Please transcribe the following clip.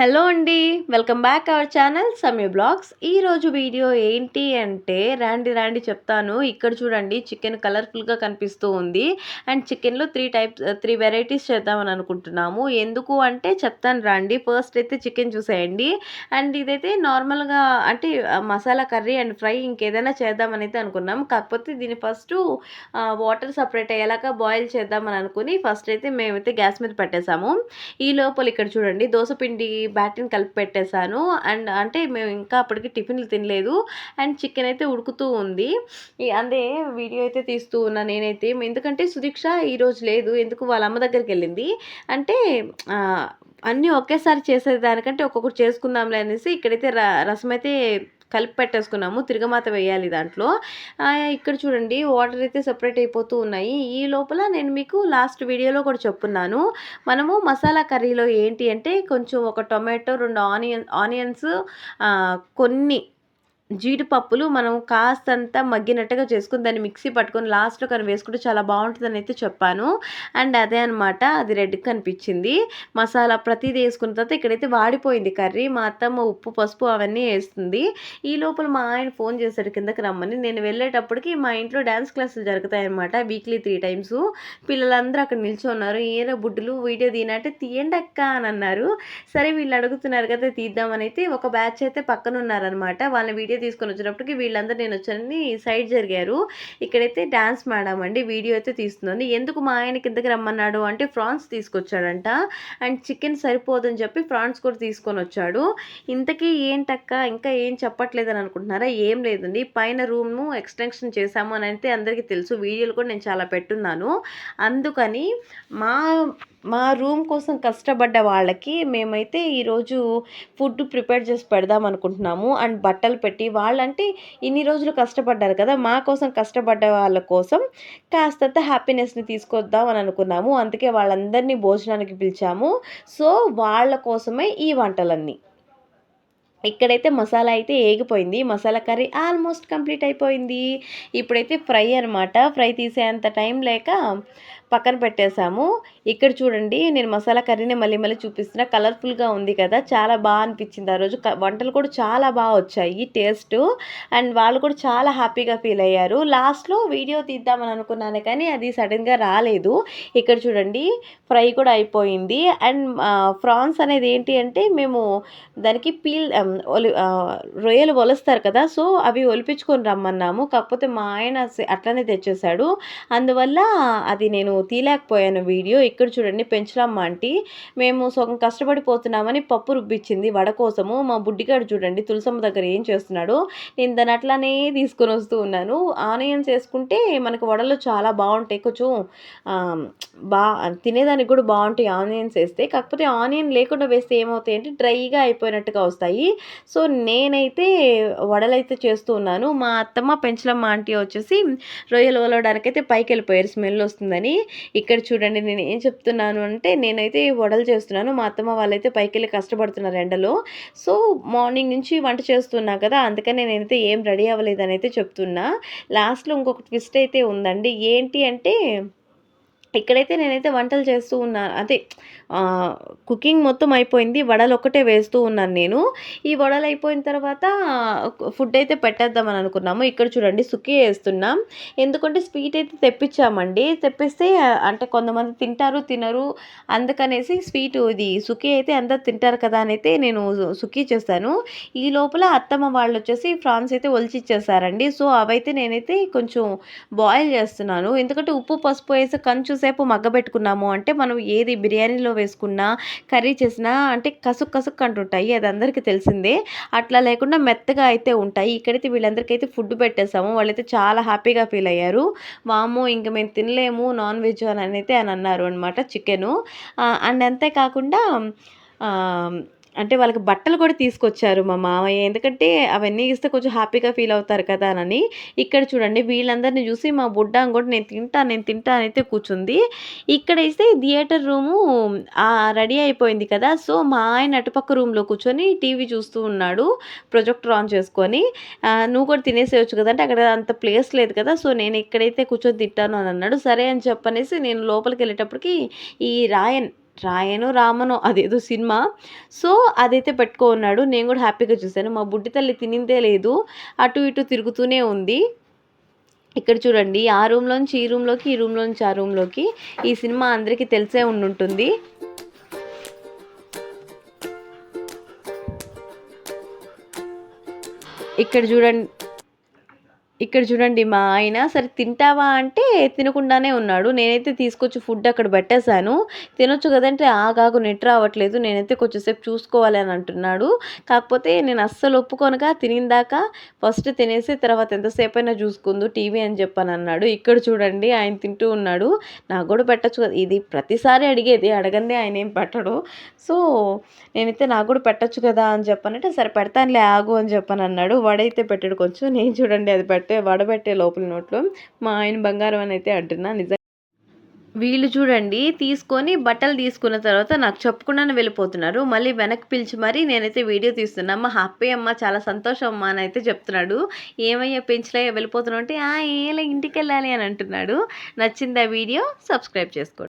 Hello అండి welcome back our channel Samaya blogs. ఈరోజు video ఏంటి అంటే రాండి రాండి చెప్తాను. ఇక్కడ చూడండి చికెన్ కలర్ఫుల్గా కనిపిస్తూ ఉంది. అండ్ చికెన్లో త్రీ టైప్స్ త్రీ వెరైటీస్ చేద్దామని అనుకుంటున్నాము. ఎందుకు అంటే చెప్తాను రండి ఫస్ట్ అయితే చికెన్ చూసేయండి. అండ్ ఇదైతే నార్మల్గా అంటే మసాలా కర్రీ అండ్ ఫ్రై ఇంకేదైనా చేద్దామని అయితే అనుకున్నాం. కాకపోతే దీన్ని ఫస్ట్ వాటర్ సపరేట్ అయ్యేలాగా బాయిల్ చేద్దామని అనుకుని ఫస్ట్ అయితే మేమైతే గ్యాస్ మీద పెట్టేసాము ఈ లోపల ఇక్కడ చూడండి దోశ పిండి బ్యాటర్ని కలిపి పెట్టేశాను. అండ్ అంటే మేము ఇంకా అప్పటికి టిఫిన్లు తినలేదు. అండ్ చికెన్ అయితే ఉడుకుతూ ఉంది. అదే వీడియో అయితే తీస్తూ ఉన్నా నేనైతే. ఎందుకంటే సుదీక్ష ఈరోజు లేదు. ఎందుకు వాళ్ళ అమ్మ దగ్గరికి వెళ్ళింది? అంటే అన్నీ ఒకేసారి చేసేదానికంటే ఒక్కొక్కటి చేసుకుందాంలే అనేసి ఇక్కడైతే రసం అయితే కలిపి పెట్టేసుకున్నాము తిరగమాత వేయాలి దాంట్లో. ఇక్కడ చూడండి వాటర్ అయితే సపరేట్ అయిపోతూ ఉన్నాయి. ఈ లోపల నేను మీకు లాస్ట్ వీడియోలో కూడా చెప్పున్నాను. మనము మసాలా కర్రీలో ఏంటి అంటే కొంచెం ఒక టొమాటో రెండు ఆనియన్ ఆనియన్స్ కొన్ని జీడిపప్పులు మనం కాస్తంత మగ్గినట్టుగా చేసుకుని దాన్ని మిక్సీ పట్టుకొని లాస్ట్లో కానీ వేసుకుంటే చాలా బాగుంటుందని అయితే చెప్పాను. అండ్ అదే అనమాట అది రెడ్ కనిపించింది. మసాలా ప్రతిదీ వేసుకున్న తర్వాత ఇక్కడైతే వాడిపోయింది కర్రీ. మా అత్తమ్మ ఉప్పు పసుపు అవన్నీ వేస్తుంది. ఈ లోపల మా ఆయన ఫోన్ చేశాడు కిందకి రమ్మని. నేను వెళ్ళేటప్పటికి మా ఇంట్లో డ్యాన్స్ క్లాసులు జరుగుతాయన్నమాట వీక్లీ త్రీ టైమ్స్. పిల్లలందరూ అక్కడ నిల్చున్నారు. ఏర బుడ్డులు వీడియో తీనంటే తీయండి అక్క అని అన్నారు. సరే వీళ్ళు అడుగుతున్నారు కదా తీద్దామని అయితే ఒక బ్యాచ్ అయితే పక్కన ఉన్నారనమాట వాళ్ళ వీడియో తీసుకొని వచ్చినప్పటికి వీళ్ళందరూ నేను వచ్చానని సైడ్ జరిగారు. ఇక్కడైతే డ్యాన్స్ మేడం అండి వీడియో అయితే తీస్తుంది ఎందుకు మా ఆయన కిందకి రమ్మన్నాడు అంటే ఫ్రాన్స్ తీసుకొచ్చాడంట. అండ్ చికెన్ సరిపోదని చెప్పి ఫ్రాన్స్ కూడా తీసుకొని వచ్చాడు. ఇంతకీ ఏంటక్క? ఇంకా ఏం చెప్పట్లేదని అనుకుంటున్నారా? ఏం లేదండి. పైన రూమ్ను ఎక్స్టెన్షన్ చేశాము అని అయితే అందరికీ తెలుసు. వీడియోలు కూడా నేను చాలా పెట్టున్నాను. అందుకని మా మా రూమ్ కోసం కష్టపడ్డ వాళ్ళకి మేమైతే ఈరోజు ఫుడ్ ప్రిపేర్ చేసి పెడదాం అనుకుంటున్నాము. అండ్ బట్టలు పెట్టి వాళ్ళంటే ఇన్ని రోజులు కష్టపడ్డారు కదా మా కోసం కష్టపడ్డ వాళ్ళ కోసం కాస్తంత హ్యాపీనెస్ని తీసుకొద్దాం అని అనుకున్నాము. అందుకే వాళ్ళందరినీ భోజనానికి పిలిచాము. సో వాళ్ళ కోసమే ఈ వంటలన్నీ. ఇక్కడైతే మసాలా అయితే ఏగిపోయింది. మసాలా కర్రీ ఆల్మోస్ట్ కంప్లీట్ అయిపోయింది. ఇప్పుడైతే ఫ్రై అనమాట ఫ్రై తీసేంత టైం లేక పక్కన పెట్టేశాము. ఇక్కడ చూడండి నేను మసాలా కర్రీని మళ్ళీ మళ్ళీ చూపిస్తున్నా. కలర్ఫుల్గా ఉంది కదా చాలా బాగా అనిపించింది ఆ రోజు. వంటలు కూడా చాలా బాగా వచ్చాయి టేస్ట్. అండ్ వాళ్ళు కూడా చాలా హ్యాపీగా ఫీల్ అయ్యారు. లాస్ట్లో వీడియో తీద్దామని అనుకున్నాను కానీ అది సడన్గా రాలేదు. ఇక్కడ చూడండి ఫ్రై కూడా అయిపోయింది. అండ్ ఫ్రాన్స్ అనేది ఏంటి అంటే మేము దానికి పీల్ ఒలి రొయ్యలు ఒలుస్తారు కదా సో అవి ఒలిపించుకొని రమ్మన్నాము. కాకపోతే మా ఆయన అట్లనే తెచ్చేసాడు అందువల్ల అది నేను తీయలేకపోయాను వీడియో. ఇక్కడ చూడండి పెంచలమ్మ ఆంటీ మేము సగం కష్టపడిపోతున్నామని పప్పు రుబ్బిచ్చింది వడ కోసము. మా బుడ్డిగాడు చూడండి తులసమ్మ దగ్గర ఏం చేస్తున్నాడు నేను దాని అట్లానే తీసుకొని వస్తూ ఉన్నాను. ఆనియన్స్ వేసుకుంటే మనకు వడలు చాలా బాగుంటాయి. కొంచెం బా తినేదానికి కూడా బాగుంటాయి ఆనియన్స్ వేస్తే. కాకపోతే ఆనియన్ లేకుండా వేస్తే ఏమవుతాయి అంటే డ్రైగా అయిపోయినట్టుగా వస్తాయి. సో నేనైతే వడలైతే చేస్తూ ఉన్నాను. మా అత్తమ్మ పెంచలమ్మ ఆంటీ వచ్చేసి రొయ్యలు వలవడానికైతే పైకి వెళ్ళిపోయారు స్మెల్ వస్తుందని. ఇక్కడ చూడండి నేను ఏం చెప్తున్నాను అంటే నేనైతే వడలు చేస్తున్నాను. మా అత్తమ్మ వాళ్ళైతే పైకి వెళ్ళి కష్టపడుతున్నారు ఎండలో. సో మార్నింగ్ నుంచి వంట చేస్తున్నా కదా అందుకని నేనైతే ఏం రెడీ అవ్వలేదని అయితే చెప్తున్నా. లాస్ట్లో ఇంకొక ట్విస్ట్ అయితే ఉందండి. ఏంటి అంటే ఇక్కడైతే నేనైతే వంటలు చేస్తూ ఉన్నాను. అదే కుకింగ్ మొత్తం అయిపోయింది. వడలు ఒక్కటే వేస్తూ ఉన్నాను నేను. ఈ వడలు అయిపోయిన తర్వాత ఫుడ్ అయితే పెట్టేద్దామని అనుకున్నాము. ఇక్కడ చూడండి సుఖీ వేస్తున్నాం. ఎందుకంటే స్వీట్ అయితే తెప్పించామండి. తెప్పిస్తే అంటే కొంతమంది తింటారు తినరు అందుకనేసి స్వీట్ ఇది సుఖీ అయితే అందరు తింటారు కదా అని అయితే నేను సుఖీ చేస్తాను ఈ లోపల అత్తమ్మ వాళ్ళు వచ్చేసి ఫ్రాన్స్ అయితే ఒలిచిచ్చేసారండి సో అవైతే నేనైతే కొంచెం బాయిల్ చేస్తున్నాను. ఎందుకంటే ఉప్పు పసుపు వేసి కంచు సేపు మగ్గబెట్టుకున్నాము అంటే మనం ఏది బిర్యానీలో వేసుకున్నా కర్రీ చేసినా అంటే కసుక్ కసుక్ అంటుంటాయి అది అందరికీ తెలిసిందే. అట్లా లేకుండా మెత్తగా అయితే ఉంటాయి. ఇక్కడైతే వీళ్ళందరికీ అయితే ఫుడ్ పెట్టేసాము వాళ్ళైతే చాలా హ్యాపీగా ఫీల్ అయ్యారు. వాము ఇంక మేము తినలేము నాన్ వెజ్ అని అయితే అని అన్నారు అనమాట చికెను. అండ్ అంతేకాకుండా అంటే వాళ్ళకి బట్టలు కూడా తీసుకొచ్చారు మా మామయ్య. ఎందుకంటే అవన్నీ ఇస్తే కొంచెం హ్యాపీగా ఫీల్ అవుతారు కదా అని ఇక్కడ చూడండి వీళ్ళందరినీ చూసి మా బుడ్డ కూడా నేను తింటా నేను తింటా అయితే కూర్చుంది. ఇక్కడైతే థియేటర్ రూము రెడీ అయిపోయింది కదా. సో మా ఆయన అటుపక్క రూమ్లో కూర్చొని టీవీ చూస్తూ ఉన్నాడు ప్రొజెక్టర్ ఆన్ చేసుకొని. నువ్వు కూడా తినేసేయచ్చు కదా అంటే అక్కడ అంత ప్లేస్ లేదు కదా సో నేను ఇక్కడైతే కూర్చొని తింటాను అని అన్నాడు. సరే అని చెప్పనేసి నేను లోపలికి వెళ్ళేటప్పటికి ఈ రాయన్ రాయను రామను అదేదో సినిమా. సో అదైతే పెట్టుకో ఉన్నాడు నేను కూడా హ్యాపీగా చూశాను. మా బుడ్డి తల్లి తినిందే లేదు. అటు ఇటు తిరుగుతూనే ఉంది. ఇక్కడ చూడండి ఆ రూమ్లోంచి ఈ రూమ్లోకి ఈ రూమ్లోంచి ఆ రూమ్లోకి ఈ సినిమా అందరికీ తెలిసే ఉండుంటుంది. ఇక్కడ చూడండి ఇక్కడ చూడండి మా ఆయన సరే తింటావా అంటే తినకుండానే ఉన్నాడు. నేనైతే తీసుకొచ్చి ఫుడ్ అక్కడ పెట్టేశాను. తినొచ్చు కదంటే ఆగాగు నెట్ రావట్లేదు. నేనైతే కొంచెంసేపు చూసుకోవాలి అని అంటున్నాడు. కాకపోతే నేను అస్సలు ఒప్పుకొనగా తినిందాక ఫస్ట్ తినేసి తర్వాత ఎంతసేపు అయినా చూసుకుందు టీవీ అని చెప్పని అన్నాడు. ఇక్కడ చూడండి ఆయన తింటూ ఉన్నాడు. నాకు కూడా పెట్టచ్చు కదా. ఇది ప్రతిసారి అడిగేది అడగందే ఆయన ఏం పెట్టడు. సో నేనైతే నాకు కూడా పెట్టచ్చు కదా అని చెప్పనంటే సరే పెడతానులే ఆగు అని చెప్పని అన్నాడు. వడైతే పెట్టాడు కొంచెం. నేను చూడండి అది పెట్ట వడబెట్టే లోపల నోట్లో మా ఆయన బంగారం అని అయితే అంటున్నా. నిజంగా వీళ్ళు చూడండి తీసుకొని బట్టలు తీసుకున్న తర్వాత నాకు చెప్పకుండానే వెళ్ళిపోతున్నారు. మళ్ళీ వెనక్కి పిలిచి మరీ నేనైతే వీడియో తీస్తున్నా. అమ్మ హ్యాపీ అమ్మ చాలా సంతోషం అమ్మ అని అయితే చెప్తున్నాడు. ఏమయ్యా పెంచలయ్యా వెళ్ళిపోతున్నా అంటే ఏలా ఇంటికి వెళ్ళాలి అని అంటున్నాడు. నచ్చింది ఆ వీడియో? సబ్స్క్రైబ్ చేసుకోండి.